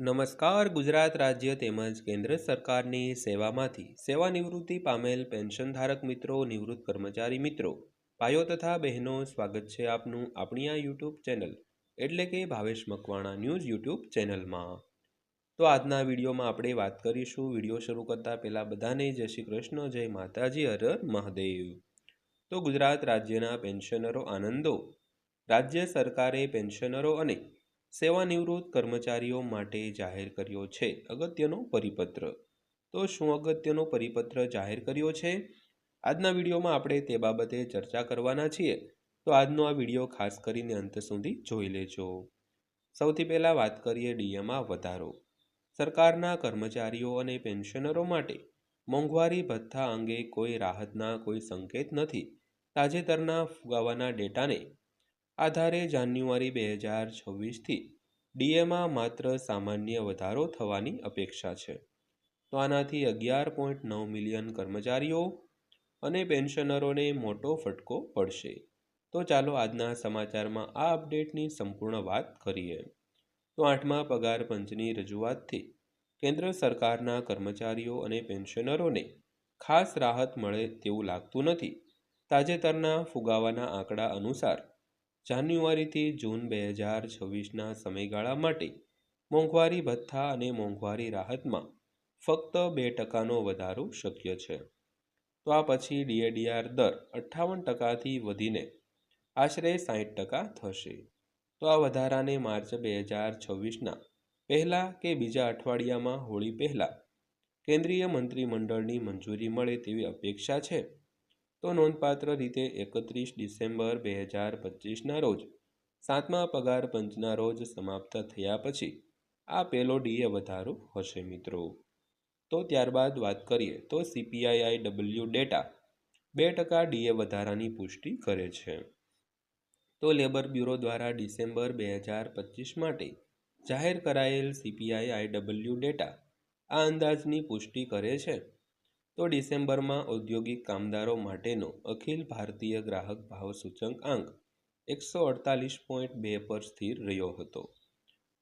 નમસ્કાર, ગુજરાત રાજ્ય તેમજ કેન્દ્ર સરકારની સેવામાંથી સેવાનિવૃત્તિ પામેલ પેન્શનધારક મિત્રો, નિવૃત્ત કર્મચારી મિત્રો, ભાઈઓ તથા બહેનો, સ્વાગત છે આપનું આપણી આ યુટ્યુબ ચેનલ એટલે કે ભાવેશ મકવાણા ન્યૂઝ યુટ્યુબ ચેનલમાં. તો આજના વિડીયોમાં આપણે વાત કરીશું વીડિયો શરૂ કરતાં પહેલાં બધાને જય શ્રી કૃષ્ણ, જય માતાજી, હર મહાદેવ. તો ગુજરાત રાજ્યના પેન્શનરો આનંદો. રાજ્ય સરકારે પેન્શનરો અને સેવાનિવૃત્ત કર્મચારીઓ માટે જાહેર કર્યો છે. અગત્યનો પરિપત્ર. તો શું અગત્યનો પરિપત્ર જાહેર કર્યો છે? આજના વિડીયોમાં આપણે તે બાબતે ચર્ચા કરવાના છીએ. તો આજનો આ વીડિયો ખાસ કરીને અંત સુધી જોઈ લેજો. સૌથી પહેલાં વાત કરીએ ડીએમાં વધારો. સરકારના કર્મચારીઓ અને પેન્શનરો માટે મોંઘવારી ભથ્થા અંગે કોઈ રાહતના કોઈ સંકેત નથી. તાજેતરના ફુગાવાના ડેટાને આધારે જાન્યુઆરી બે હજાર છવ્વીસથી ડીએમાં માત્ર સામાન્ય વધારો થવાની અપેક્ષા છે. તો આનાથી અગિયાર પોઈન્ટ નવ મિલિયન કર્મચારીઓ અને પેન્શનરોને મોટો ફટકો પડશે. તો ચાલો આજના સમાચારમાં આ અપડેટની સંપૂર્ણ વાત કરીએ. તો આઠમા પગાર પંચની રજૂઆતથી કેન્દ્ર સરકારના કર્મચારીઓ અને પેન્શનરોને ખાસ રાહત મળે તેવું લાગતું નથી. તાજેતરના ફુગાવાના આંકડા અનુસાર જાન્યુઆરીથી જૂન બે હજાર છવ્વીસના સમયગાળા માટે મોંઘવારી ભથ્થા અને મોંઘવારી રાહતમાં ફક્ત બે ટકાનો વધારો શક્ય છે. તો આ પછી ડીએડીઆર દર અઠ્ઠાવન ટકાથી વધીને આશરે સાહીઠ ટકા થશે. તો આ વધારાને માર્ચ બે હજાર છવ્વીસના પહેલાં કે બીજા અઠવાડિયામાં હોળી પહેલાં કેન્દ્રીય મંત્રીમંડળની મંજૂરી મળે તેવી અપેક્ષા છે. તો નોંધપાત્ર રીતે એકત્રીસ ડિસેમ્બર બે હજાર પચીસના રોજ, સાતમા પગાર પંચના રોજ સમાપ્ત થયા પછી, આ પેલો ડીએ વધારો હશે મિત્રો. તો ત્યારબાદ વાત કરીએ તો સીપીઆઈઆઈ ડબલ્યુ ડેટા, બે ટકા ડીએ વધારાની પુષ્ટિ કરે છે. તો લેબર બ્યુરો દ્વારા ડિસેમ્બર બે હજાર પચીસ માટે જાહેર કરાયેલ સીપીઆઈ ડબલ્યુ ડેટા, આ અંદાજની પુષ્ટિ કરે છે. તો ડિસેમ્બરમાં ઔદ્યોગિક કામદારો માટેનો અખિલ ભારતીય ગ્રાહક ભાવ સૂચક આંક એકસો અડતાલીસ પોઈન્ટ બે પર સ્થિર રહ્યો હતો.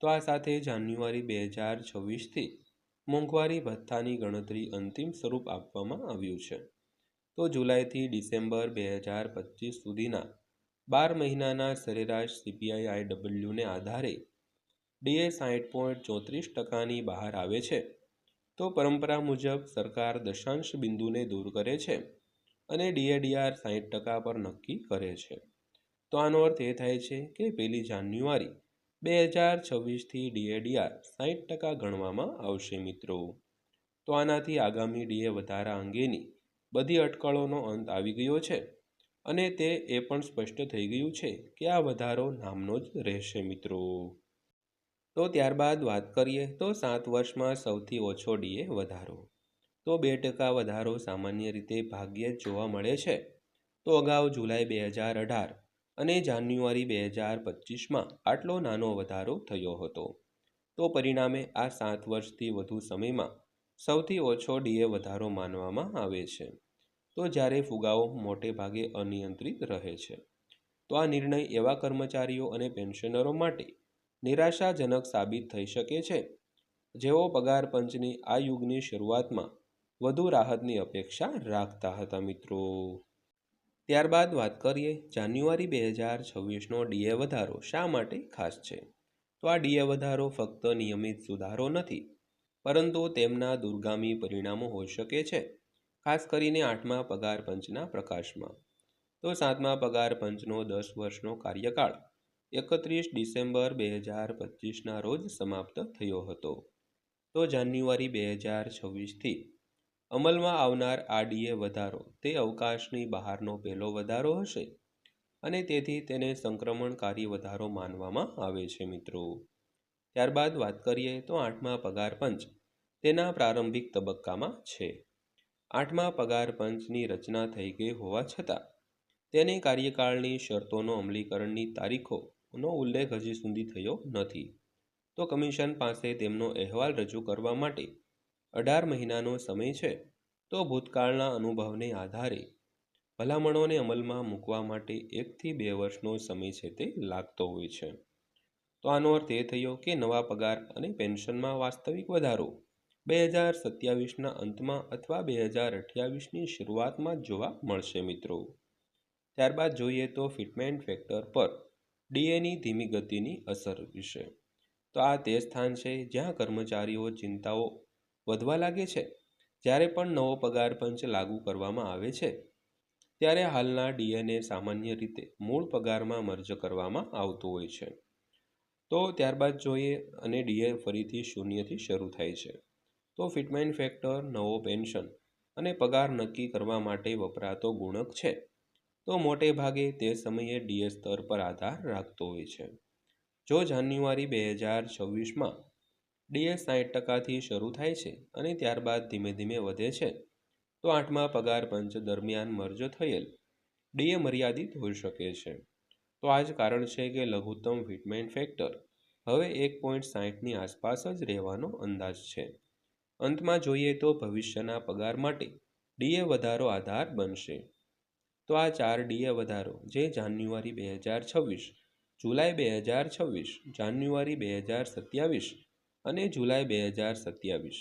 તો આ સાથે જાન્યુઆરી બે હજાર છવ્વીસથી મોંઘવારી ભથ્થાની ગણતરી અંતિમ સ્વરૂપ આપવામાં આવ્યું છે. તો જુલાઈથી ડિસેમ્બર બે હજાર પચીસ સુધીના બાર મહિનાના સરેરાશ સીપીઆઈ આઈડબલ્યુને આધારે ડીએ સાઠ પોઈન્ટ ચોત્રીસ ટકાની બહાર આવે છે. તો પરંપરા મુજબ સરકાર દશાંશ બિંદુને દૂર કરે છે અને ડીએડીઆર સાહીઠ ટકા પર નક્કી કરે છે. તો આનો અર્થ એ થાય છે કે પહેલી જાન્યુઆરી બે હજાર છવ્વીસથી ડીએડીઆર સાહીઠ ટકા ગણવામાં આવશે મિત્રો. તો આનાથી આગામી ડીએ વધારા અંગેની બધી અટકળોનો અંત આવી ગયો છે અને તે એ પણ સ્પષ્ટ થઈ ગયું છે કે આ વધારો નામનો જ રહેશે મિત્રો. તો ત્યારબાદ વાત કરીએ તો સાત વર્ષમાં સૌથી ઓછો ડીએ વધારો. તો બે ટકા વધારો સામાન્ય રીતે ભાગ્યે જ જોવા મળે છે. તો અગાઉ જુલાઈ બે હજાર અઢાર અને જાન્યુઆરી બે હજાર પચીસમાં આટલો નાનો વધારો થયો હતો. તો પરિણામે આ સાત વર્ષથી વધુ સમયમાં સૌથી ઓછો ડીએ વધારો માનવામાં આવે છે. તો જ્યારે ફુગાવો મોટે ભાગે અનિયંત્રિત રહે છે. તો આ નિર્ણય એવા કર્મચારીઓ અને પેન્શનરો માટે નિરાશાજનક સાબિત થઈ શકે છે. જેઓ પગાર પંચની આ યુગની શરૂઆતમાં વધુ રાહતની અપેક્ષા રાખતા હતા મિત્રો. ત્યારબાદ વાત કરીએ જાન્યુઆરી બે હજાર છવ્વીસનો ડીએ વધારો શા માટે ખાસ છે? તો આ ડીએ વધારો ફક્ત નિયમિત સુધારો નથી, પરંતુ તેમના દુર્ગામી પરિણામો હોઈ શકે છે, ખાસ કરીને આઠમા પગાર પંચના પ્રકાશમાં. તો સાતમા પગાર પંચનો દસ વર્ષનો કાર્યકાળ એકત્રીસ ડિસેમ્બર બે હજાર પચીસના રોજ સમાપ્ત થયો હતો. તો જાન્યુઆરી બે હજાર છવ્વીસથી અમલમાં આવનાર આ ડીએ વધારો, તે અવકાશની બહારનો પહેલો વધારો હશે અને તેથી તેને સંક્રમણકારી વધારો માનવામાં આવે છે મિત્રો. ત્યારબાદ વાત કરીએ તો આઠમા પગાર પંચ, તેના પ્રારંભિક તબક્કામાં છે. આઠમા પગાર પંચની રચના થઈ ગઈ હોવા છતાં, તેની કાર્યકાળની શરતોનો અમલીકરણની તારીખો નો ઉલ્લેખ હજી સુધી થયો નથી. તો કમિશન પાસે તેમનો અહેવાલ રજૂ કરવા માટે અઢાર મહિનાનો સમય છે. તો ભૂતકાળના અનુભવને આધારે ભલામણોને અમલમાં મૂકવા માટે એકથી બે વર્ષનો સમય છે તે લાગતો હોય છે. તો આનો અર્થ એ થયો કે નવા પગાર અને પેન્શનમાં વાસ્તવિક વધારો બે હજાર સત્યાવીસના અંતમાં અથવા બે હજાર અઠ્યાવીસની શરૂઆતમાં જોવા મળશે મિત્રો. ત્યારબાદ જોઈએ તો ફિટમેન્ટ ફેક્ટર પર ડીએની ધીમી ગતિની અસર વિશે. તો આ તે સ્થાન છે જ્યાં કર્મચારીઓ ચિંતાઓ વધવા લાગે છે. જ્યારે પણ નવો પગાર પંચ લાગુ કરવામાં આવે છે, ત્યારે હાલના ડીએનએ સામાન્ય રીતે મૂળ પગારમાં મર્જ કરવામાં આવતું હોય છે. તો ત્યારબાદ જોઈએ અને ડીએ ફરીથી શૂન્યથી શરૂ થાય છે. તો ફિટમેન ફેક્ટર, નવો પેન્શન અને પગાર નક્કી કરવા માટે વપરાતો ગુણક છે. તો મોટે ભાગે તે સમયે ડીએ સ્તર પર આધાર રાખતો હોય છે. જો જાન્યુઆરી બે હજાર છવ્વીસમાં ડીએ સાઠ ટકાથી શરૂ થાય છે અને ત્યારબાદ ધીમે ધીમે વધે છે, તો આઠમા પગાર પંચ દરમિયાન મર્જ થયેલ ડીએ મર્યાદિત હોઈ શકે છે. તો આ જ કારણ છે કે લઘુત્તમ ફિટમેન્ટ ફેક્ટર હવે એક પોઈન્ટ સાહીઠની આસપાસ જ રહેવાનો અંદાજ છે. અંતમાં જોઈએ તો ભવિષ્યના પગાર માટે ડીએ વધારો આધાર બનશે. તો આ ચાર ડીએ વધારો, જે જાન્યુઆરી બે હજાર છવ્વીસ, જુલાઈ બે હજાર છવ્વીસ, જાન્યુઆરી બે હજાર સત્યાવીસ અને જુલાઈ બે હજાર સત્યાવીસ.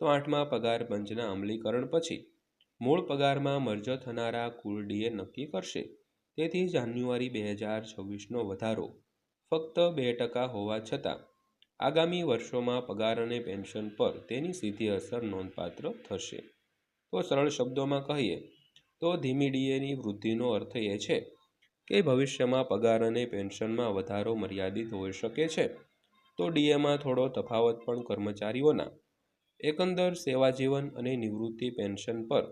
તો આઠમા પગાર પંચના અમલીકરણ પછી મૂળ પગારમાં મર્જ થનારા કુલ ડીએ નક્કી કરશે. તેથી જાન્યુઆરી બે હજાર છવ્વીસનો વધારો ફક્ત બે ટકા હોવા છતાં આગામી વર્ષોમાં પગાર અને પેન્શન પર તેની સીધી અસર નોંધપાત્ર થશે. તો સરળ શબ્દોમાં કહીએ તો ધીમી ડીએની વૃદ્ધિનો અર્થ એ છે કે ભવિષ્યમાં પગાર અને પેન્શનમાં વધારો મર્યાદિત હોઈ શકે છે. તો ડીએમાં થોડો તફાવત પણ કર્મચારીઓના. એકંદર સેવા જીવન અને નિવૃત્તિ પેન્શન પર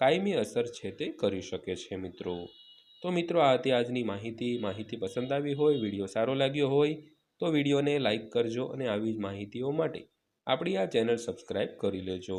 કાયમી અસર છે તે કરી શકે છે મિત્રો. તો મિત્રો, આ હતી આજની માહિતી. માહિતી પસંદ આવી હોય, વીડિયો સારો લાગ્યો હોય, તો વિડીયોને લાઇક કરજો અને આવી જ માહિતીઓ માટે આપણી આ ચેનલ સબસ્ક્રાઈબ કરી લેજો.